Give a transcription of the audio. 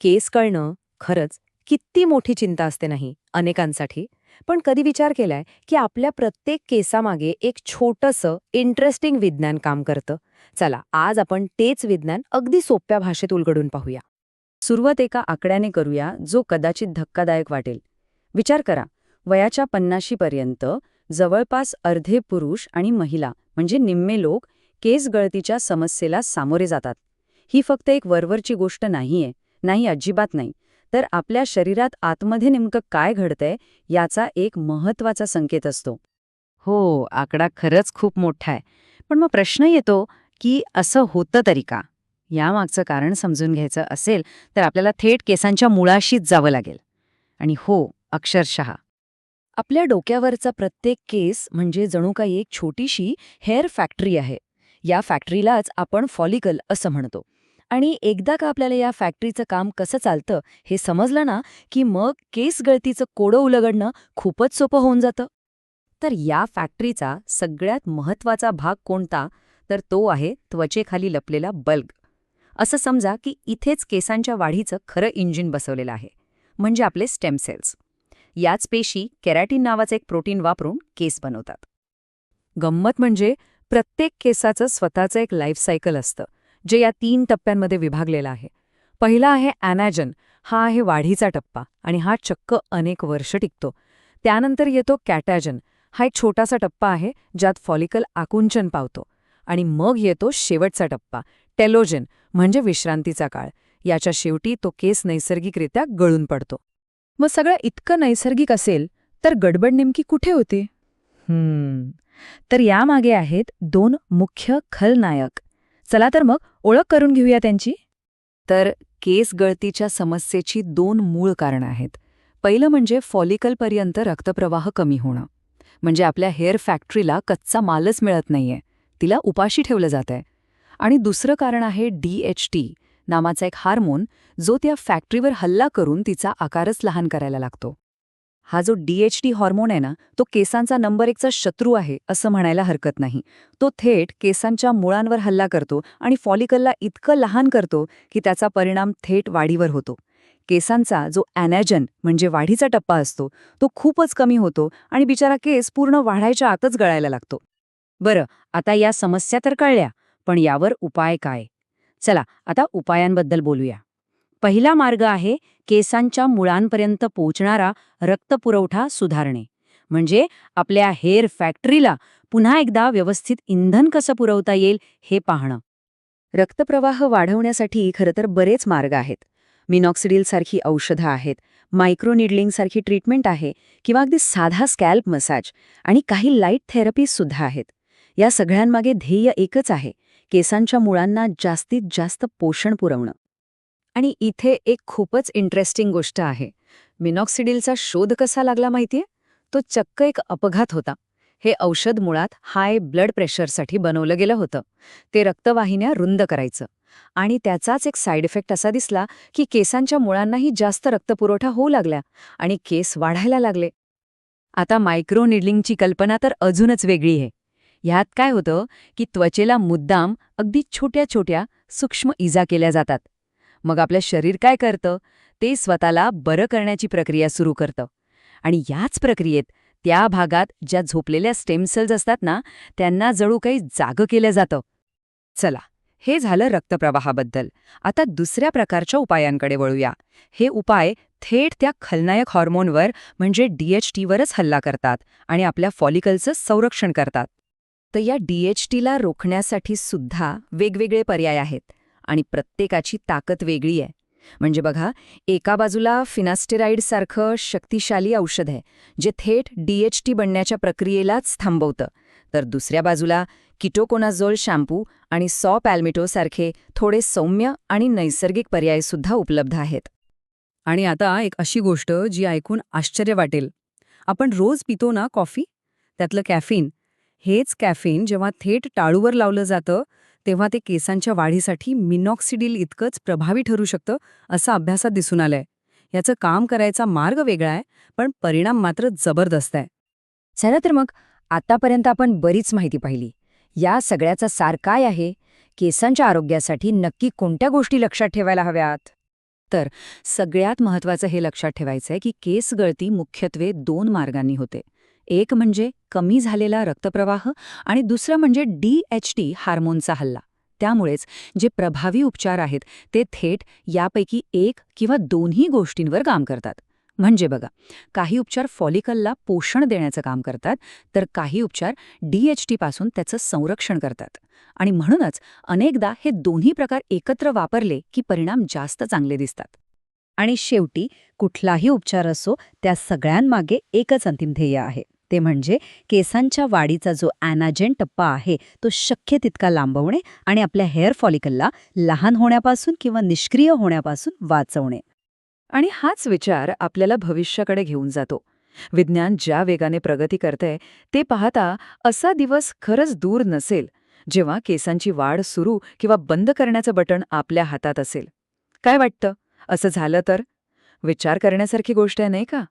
केस कळणं खरंच किती मोठी चिंता असते नाही अनेकांसाठी. पण कधी विचार केलाय की आपल्या प्रत्येक केसामागे एक छोटंसं इंटरेस्टिंग विज्ञान काम करतं. चला आज आपण तेच विज्ञान अगदी सोप्या भाषेत उलगडून पाहूया. सुरुवात एका आकड्याने करूया जो कदाचित धक्कादायक वाटेल. विचार करा वयाच्या पन्नाशीपर्यंत जवळपास अर्धे पुरुष आणि महिला म्हणजे निम्मे लोक केस गळतीच्या समस्येला सामोरे जातात. ही फक्त एक वरवरची गोष्ट नाहीये. नाही अजिबात नाही. तर आपल्या शरीरात आतमध्ये नेमकं काय घडतंय याचा एक महत्त्वाचा संकेत असतो. हो आकडा खरंच खूप मोठा आहे. पण मग प्रश्न येतो की असं होतं तरी का? यामागचं कारण समजून घ्यायचं असेल तर आपल्याला थेट केसांच्या मुळाशीच जावं लागेल. आणि हो अक्षरशः. आपल्या डोक्यावरचा प्रत्येक केस म्हणजे जणू काही एक छोटीशी हेअर फॅक्टरी आहे. या फॅक्टरीलाच आपण फॉलिकल असं म्हणतो. आणि एकदा का आपल्याला या फॅक्टरीचं काम कसं चालतं हे समजलं ना की मग केस गळतीचं कोडं उलगडणं खूपच सोपं होऊन जातं. तर या फॅक्टरीचा सगळ्यात महत्त्वाचा भाग कोणता? तर तो आहे त्वचेखाली लपलेला बल्ग असं समजा की इथेच केसांच्या वाढीचं खरं इंजिन बसवलेलं आहे म्हणजे आपले स्टेम सेल्स. याच पेशी केरॅटिन नावाचं एक प्रोटीन वापरून केस बनवतात. गंमत म्हणजे प्रत्येक केसाचं स्वतःचं एक लाईफ सायकल असतं. जे या तीन टप्प्यांमध्ये विभागलेलं आहे. पहिला आहे ॲनॅजन हा आहे वाढीचा टप्पा आणि हा चक्क अनेक वर्ष टिकतो. त्यानंतर येतो कॅटॅजन. हा एक छोटासा टप्पा आहे ज्यात फॉलिकल आकुंचन पावतो. आणि मग येतो शेवटचा टप्पा टेलोजन म्हणजे विश्रांतीचा काळ. याच्या शेवटी तो केस नैसर्गिकरित्या गळून पडतो. मग सगळं इतकं नैसर्गिक असेल तर गडबड नेमकी कुठे होते? हम्म. तर यामागे आहेत दोन मुख्य खलनायक. चला तर मग ओळख करून घेऊया त्यांची. तर केस गळतीच्या समस्येची दोन मूळ कारणं आहेत. पहिलं म्हणजे फॉलिकलपर्यंत रक्तप्रवाह कमी होणं. म्हणजे आपल्या हेअर फॅक्टरीला कच्चा मालच मिळत नाहीये. तिला उपाशी ठेवलं जातंय. आणि दुसरं कारण आहे डी नावाचा एक हार्मोन जो त्या फॅक्टरीवर हल्ला करून तिचा आकारच लहान करायला लागतो. हा जो डीएचडी हॉर्मोन आहे ना तो केसांचा नंबर एकचा शत्रू आहे असं म्हणायला हरकत नाही. तो थेट केसांच्या मुळांवर हल्ला करतो आणि फॉलिकलला इतकं लहान करतो की त्याचा परिणाम थेट वाढीवर होतो. केसांचा जो ॲनॅजन म्हणजे वाढीचा टप्पा असतो तो खूपच कमी होतो आणि बिचारा केस पूर्ण वाढायच्या आतच गळायला लागतो. बरं आता या समस्या तर कळल्या पण यावर उपाय काय? चला आता उपायांबद्दल बोलूया. पहिला मार्ग आहे केसांच्या मुळांपर्यंत पोचणारा रक्तपुरवठा सुधारणे. म्हणजे आपल्या हेअर फॅक्टरीला पुन्हा एकदा व्यवस्थित इंधन कसं पुरवता येईल हे पाहणं. रक्तप्रवाह वाढवण्यासाठी खरं तर बरेच मार्ग आहेत. मिनॉक्सिडिल सारखी औषधं आहेत मायक्रोनिडलिंगसारखी ट्रीटमेंट आहे किंवा अगदी साधा स्कॅल्प मसाज आणि काही लाइट थेरपीज सुद्धा आहेत. या सगळ्यांमागे ध्येय एकच आहे केसांच्या मुळांना जास्तीत जास्त पोषण पुरवणं. आणि इथे एक खूपच इंटरेस्टिंग गोष्ट आहे. मिनॉक्सिडिलचा शोध कसा लागला माहितीये? तो चक्क एक अपघात होता. हे औषध मुळात हाय ब्लड प्रेशरसाठी बनवलं गेलं होतं. ते रक्तवाहिन्या रुंद करायचं. आणि त्याचाच एक साईड इफेक्ट असा दिसला की केसांच्या मुळांनाही जास्त रक्तपुरवठा होऊ लागला आणि केस वाढायला लागले. आता मायक्रो निडलिंगची कल्पना तर अजूनच वेगळी आहे. ह्यात काय होतं की त्वचेला मुद्दाम अगदी छोट्या छोट्या सूक्ष्म इजा केल्या जातात. मग आपलं शरीर काय करतं? ते स्वतःला बरं करण्याची प्रक्रिया सुरू करतं. आणि याच प्रक्रियेत त्या भागात ज्या झोपलेल्या स्टेम सेल्स असतात ना त्यांना जणू काही जागं केलं जातं. चला हे झालं रक्तप्रवाहाबद्दल. आता दुसऱ्या प्रकारच्या उपायांकडे वळूया. हे उपाय थेट त्या खलनायक हॉर्मोनवर म्हणजे डीएचटीवरच हल्ला करतात आणि आपल्या फॉलिकलचं संरक्षण करतात. तर या डीएचटीला रोखण्यासाठी सुद्धा वेगवेगळे पर्याय आहेत. आणि प्रत्येकाची ताकद वेगळी आहे. म्हणजे बघा एका बाजूला फिनास्टेराईडसारखं शक्तिशाली औषध आहे जे थेट डीएचटी बनण्याच्या प्रक्रियेलाच थांबवतं. तर दुसऱ्या बाजूला किटोकोनाझोल शॅम्पू आणि सॉ पॅल्मिटोसारखे थोडे सौम्य आणि नैसर्गिक पर्यायसुद्धा उपलब्ध आहेत. आणि आता एक अशी गोष्ट जी ऐकून आश्चर्य वाटेल. आपण रोज पितो ना कॉफी? त्यातलं कॅफिन. हेच कॅफिन जेव्हा थेट टाळूवर लावलं जातं तेव्हा ते केसांच्या वाढीसाठी मिनॉक्सिडिल इतकंच प्रभावी ठरू शकतं असं अभ्यासात दिसून आलंय. याचं काम करायचा मार्ग वेगळा आहे पण परिणाम मात्र जबरदस्त आहे. चला तर मग आतापर्यंत आपण बरीच माहिती पाहिली. या सगळ्याचा सार काय आहे? केसांच्या आरोग्यासाठी नक्की कोणत्या गोष्टी लक्षात ठेवायला हव्यात? तर सगळ्यात महत्त्वाचं हे लक्षात ठेवायचं आहे की केस गळती मुख्यत्वे दोन मार्गांनी होते. एक म्हणजे कमी झालेला रक्तप्रवाह आणि दुसरं म्हणजे डी एच टी हार्मोनचा हल्ला. त्यामुळेच जे प्रभावी उपचार आहेत ते थेट यापैकी एक किंवा दोन्ही गोष्टींवर काम करतात. म्हणजे बघा काही उपचार फॉलिकलला पोषण देण्याचं काम करतात तर काही उपचार डी पासून त्याचं संरक्षण करतात. आणि म्हणूनच अनेकदा हे दोन्ही प्रकार एकत्र वापरले की परिणाम जास्त चांगले दिसतात. आणि शेवटी कुठलाही उपचार असो त्या सगळ्यांमागे एकच अंतिम ध्येय आहे. ते म्हणजे केसांच्या वाढीचा जो ॲनाजेन टप्पा आहे तो शक्य तितका लांबवणे आणि आपल्या हेअर फॉलिकलला लहान होण्यापासून किंवा निष्क्रिय होण्यापासून वाचवणे. आणि हाच विचार आपल्याला भविष्याकडे घेऊन जातो. विज्ञान ज्या वेगाने प्रगती करतंय ते पाहता असा दिवस खरंच दूर नसेल जेव्हा केसांची वाढ सुरू किंवा बंद करण्याचं बटण आपल्या हातात असेल. काय वाटतं? असं झालं तर? विचार करण्यासारखी गोष्ट आहे नाही का?